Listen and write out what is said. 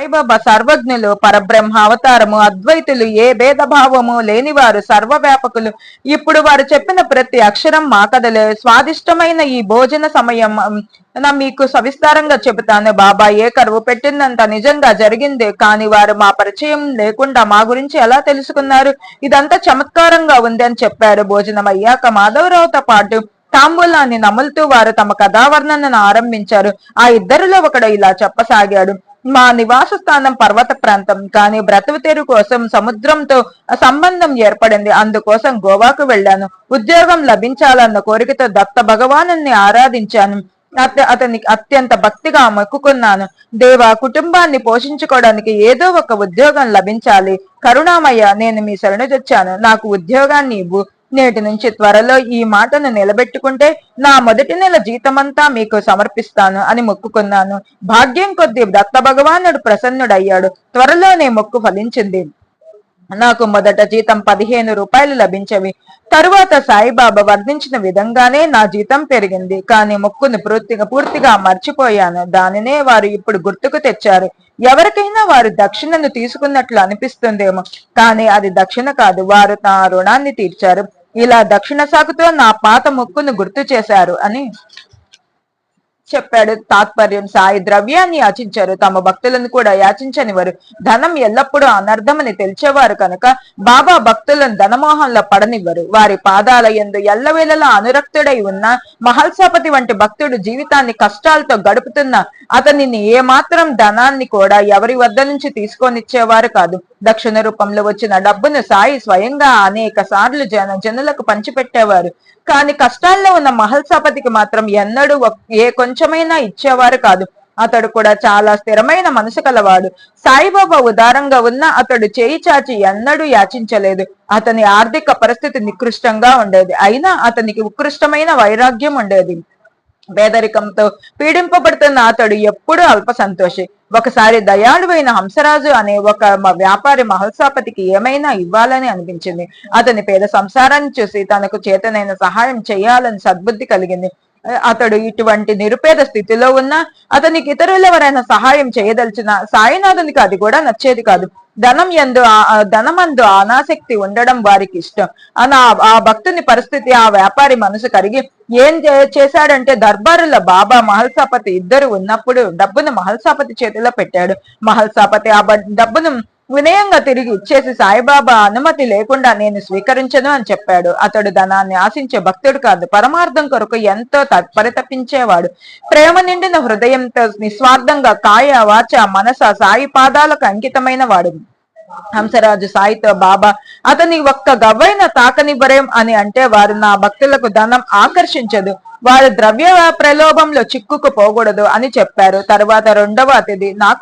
సాయిబాబా సర్వజ్ఞులు పరబ్రహ్మ అవతారము అద్వైతులు ఏ భేదభావము లేనివారు సర్వవ్యాపకులు. ఇప్పుడు వారు చెప్పిన ప్రతి అక్షరం మా కథలే. స్వాదిష్టమైన ఈ భోజన సమయం నా మీకు సవిస్తారంగా చెబుతాను. బాబా ఏ కరువు పెట్టిందంత నిజంగా జరిగింది. కానీ వారు మా పరిచయం లేకుండా మా గురించి ఎలా తెలుసుకున్నారు? ఇదంతా చమత్కారంగా ఉంది అని చెప్పారు. భోజనం అయ్యాక మాధవరావుతో పాటు తాంబూలాన్ని నములుతూ వారు తమ కథావర్ణనను ఆరంభించారు. ఆ ఇద్దరిలో ఒకడు ఇలా చెప్పసాగాడు. మా నివాస స్థానం పర్వత ప్రాంతం. కానీ బ్రతుకుతేరు కోసం సముద్రంతో సంబంధం ఏర్పడింది. అందుకోసం గోవాకు వెళ్ళాను. ఉద్యోగం లభించాలన్న కోరికతో దత్త భగవాను ఆరాధించాను. అతని అత్యంత భక్తిగా మొక్కుకున్నాను. దేవ కుటుంబాన్ని పోషించుకోవడానికి ఏదో ఒక ఉద్యోగం లభించాలి. కరుణామయ్య నేను మీ శరణుజొచ్చాను నాకు ఉద్యోగాన్ని ఇవ్వు. నేటి నుంచి త్వరలో ఈ మాటను నిలబెట్టుకుంటే నా మొదటి నెల జీతమంతా మీకు సమర్పిస్తాను అని మొక్కుకున్నాను. భాగ్యం కొద్దీ దత్త భగవానుడు ప్రసన్నుడయ్యాడు. త్వరలోనే మొక్కు ఫలించింది. నాకు మొదట జీతం పదిహేను రూపాయలు లభించవి. తరువాత సాయిబాబా వర్ణించిన విధంగానే నా జీతం పెరిగింది. కానీ మొక్కును పూర్తిగా పూర్తిగా మర్చిపోయాను. దానినే వారు ఇప్పుడు గుర్తుకు తెచ్చారు. ఎవరికైనా వారు దక్షిణను తీసుకున్నట్లు అనిపిస్తుందేమో. కానీ అది దక్షిణ కాదు. వారు నా రుణాన్ని తీర్చారు. ఇలా దక్షిణ సాగుతో నా పాత ముక్కును గుర్తు చేశారు అని చెప్పాడు తాత్పర్యం సాయి ద్రవ్యాన్ని యాచించారు. తమ భక్తులను కూడా యాచించనివారు ధనం ఎల్లప్పుడూ అనర్థమని తెలిచేవారు కనుక బాబా భక్తులను ధనమోహంలో పడనివ్వరు. వారి పాదాల ఎందు ఎల్లవేళలా అనురక్తుడై ఉన్న మహల్సాపతి వంటి భక్తుడు జీవితాన్ని కష్టాలతో గడుపుతున్న అతనిని ఏమాత్రం ధనాన్ని కూడా ఎవరి వద్ద నుంచి తీసుకొనిచ్చేవారు కాదు. దక్షిణ రూపంలో వచ్చిన డబ్బును సాయి స్వయంగా అనేక సార్లు జన జనులకు పంచిపెట్టేవారు. కానీ కష్టాల్లో ఉన్న మహల్సాపతికి మాత్రం ఎన్నడూ ఏ కొంచెమైనా ఇచ్చేవారు కాదు. అతడు కూడా చాలా స్థిరమైన మనసు కలవాడు. సాయిబాబా ఉదారంగా ఉన్న అతడు చేయి చాచి ఎన్నడూ యాచించలేదు. అతని ఆర్థిక పరిస్థితి నికృష్టంగా ఉండేది. అయినా అతనికి ఉత్కృష్టమైన వైరాగ్యం ఉండేది. పేదరికంతో పీడింపబడుతున్న అతడు ఎప్పుడూ అల్ప సంతోషి. ఒకసారి దయాళువైన హంసరాజు అనే ఒక వ్యాపారి మహల్సాపతికి ఏమైనా ఇవ్వాలని అనిపించింది. అతని పేద సంసారాన్ని చూసి తనకు చేతనైన సహాయం చేయాలని సద్బుద్ధి కలిగింది. అతడు ఇటువంటి నిరుపేద స్థితిలో ఉన్న అతనికి ఇతరులు ఎవరైనా సహాయం చేయదలిచిన సాయినాథునికి అది కూడా నచ్చేది కాదు. ధనం ఎందు ధనమందు అనాసక్తి ఉండడం వారికి ఇష్టం. అన ఆ భక్తుని పరిస్థితి ఆ వ్యాపారి మనసు కరిగి ఏం చేశాడంటే దర్బారుల బాబా మహల్సాపతి ఇద్దరు ఉన్నప్పుడు డబ్బును మహల్సాపతి చేతిలో పెట్టాడు. మహల్సాపతి ఆ డబ్బును వినయంగా తిరిగి ఇచ్చేసి సాయిబాబా అనుమతి లేకుండా నేను స్వీకరించను అని చెప్పాడు. అతడు ధనాన్ని ఆశించే భక్తుడు కాదు పరమార్థం కొరకు ఎంతో పరితపించేవాడు. ప్రేమ నిండిన హృదయంతో నిస్వార్థంగా కాయ వాచ మనస సాయి పాదాలకు అంకితమైన వాడు. హంసరాజు సాయితో బాబా అతని ఒక్క గవ్వైన తాకనివ్వరేం అని అంటే వారు నా భక్తులకు ధనం ఆకర్షించదు వారు ద్రవ్య ప్రలోభంలో చిక్కుకు పోకూడదు అని చెప్పారు. తరువాత రెండవ అతిథి నాకు